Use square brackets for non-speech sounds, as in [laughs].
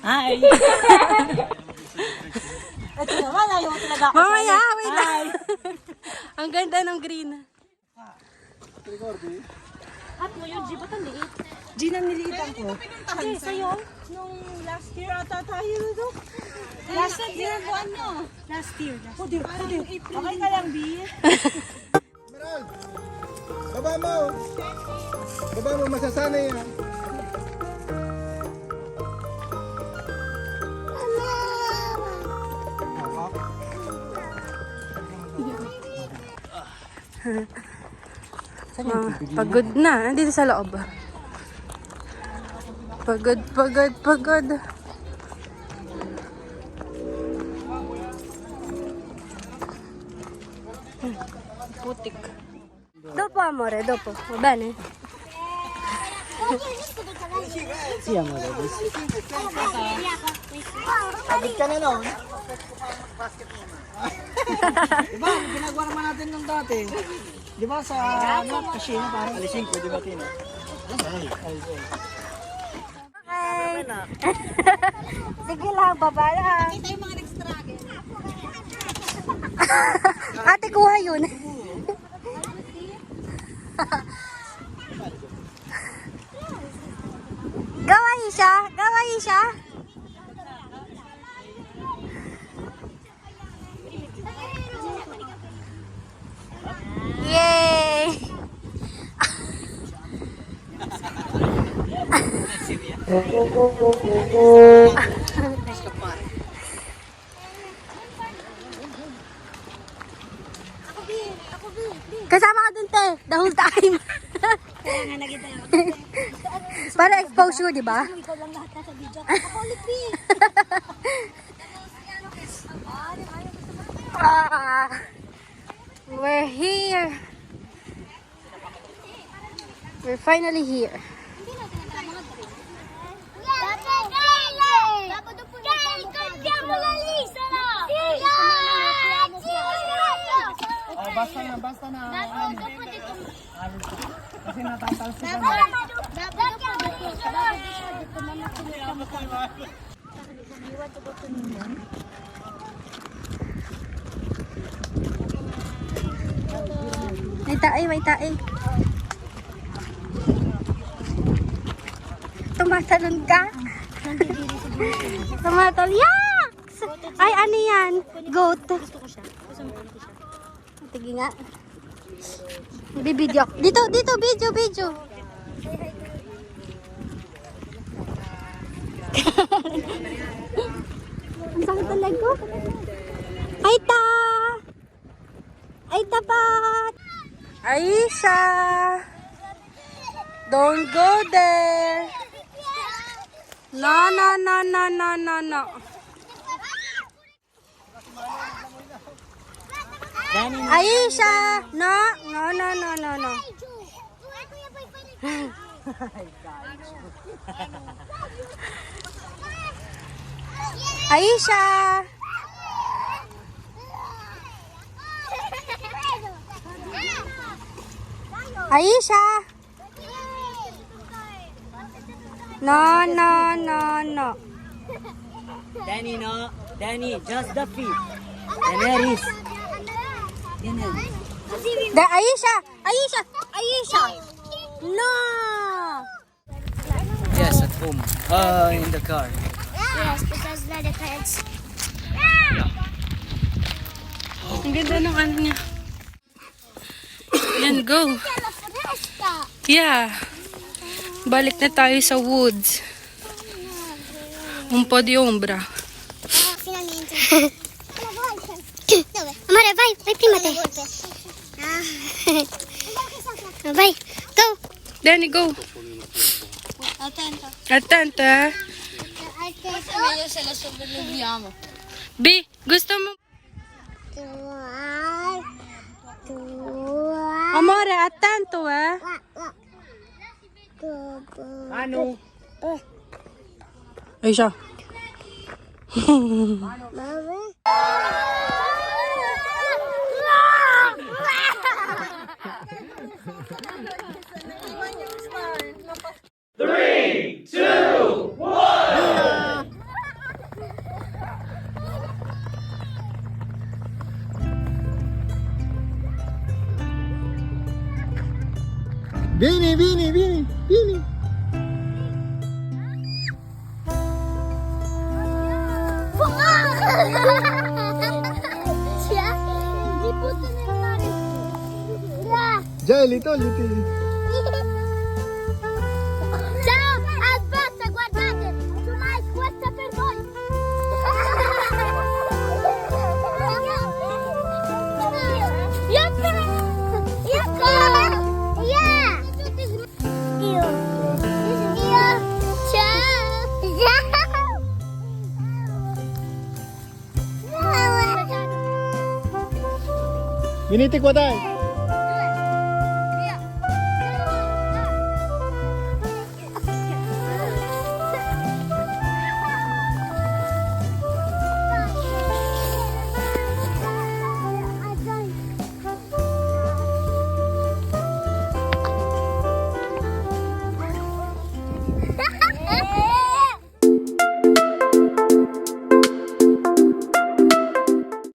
Hi! [laughs] Ito naman, ayaw talaga ako Mamaya, wait lang. [laughs] Ang ganda ng green. At mo yun, G, ba't ang liit? G, nang niliitan ko. Hindi, sa'yo. Nung last year ata tayo dito. Last year, buwan nyo. Last year. Last oh, dear. Okay ka lang, B? [laughs] Mga pagod na. Nandito sa loob. Pagod, pagod, pagod. Putik. Dopo amore, dopo. Va bene? Pagod ka na noon. Diba, ginagawa naman natin nung dati. Di ba sa ano, kasino parang alising ko, di ba Tino? Okay. [laughs] Sige lang, baba lang. Ito yung mga nag-struggle. [laughs] Ate, kuha yun. [laughs] Gawain siya. Gawain siya. Kasama ka dun, te. The whole time. Kaya nga nagita yun. Para exposure, di ba? Ikaw lang [laughs] lahat nasa video. Ako ulit. Ah, we're here. We're finally here. May tae, may tae. Tumatalon ka? [laughs] Tumatalon. Yaks! Ay, ano yan? Goat. Tige nga. Bibidyo. Dito, dito, video, video. Ang sakit leg ko. Ay, ta! Ay, tapat! Aisha! Don't go there! No, no, no, no, no, no, no. Aisha! No, no, no, no, no, no. Aisha! Aisha! No, no, no, no. Danny, no. Danny, just the feet. Daenerys. Ganyan. The Aisha! Aisha! Aisha! No! Yes, at home. Uh, in the car. Yes, because that depends. Ang ganda ng ano niya. Yan, go. Yeah. Balik na tayo sa woods. Un po di ombra. Finalmente. Amore, vai, vai prima te. Vai, go. Danny, go. Attento. Attento, eh. Meglio se lo sopravviviamo. B, gusto mo? Amore, attento, eh. Ano? Aisha. [laughs] Bini, Bini, Bini, Bini. [laughs] Siya, hindi po ito. Jai, little, little. Binitik mo tayo.